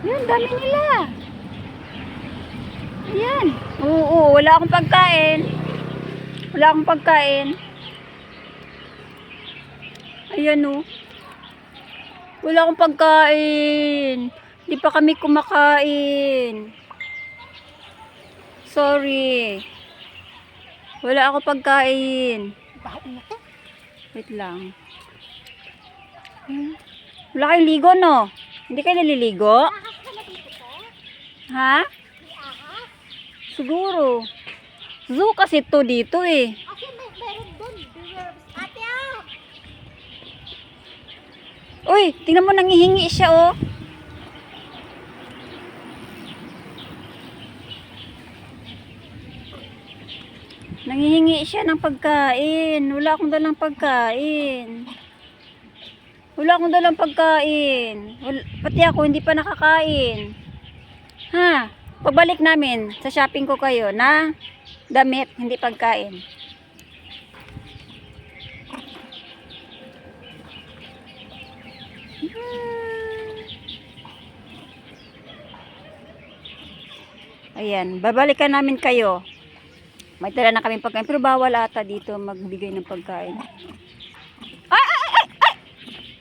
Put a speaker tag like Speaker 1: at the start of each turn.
Speaker 1: Yan, dami nila. Ayan. Oo, wala akong pagkain. Wala akong pagkain. Ayan o. Wala akong pagkain. Di pa kami kumakain. Sorry. Wala ako pagkain. Wait lang. Wala kayong ligo, no? Hindi naliligo?
Speaker 2: Ka na dito ko?
Speaker 1: Ha? Siguro. Zoo kasi to dito eh.
Speaker 2: Ah!
Speaker 1: Uy, tingnan mo nangihingi siya oh. Nangihingi siya ng pagkain. Wala akong dalang pagkain. Wala akong dalang pagkain. Wal- pati ako hindi pa nakakain. Ha? Pagbalik namin sa shopping ko kayo na damit, hindi pagkain. Ayan, babalikan namin kayo. May tala na kami pagkain, pero bawal ata dito magbigay ng pagkain.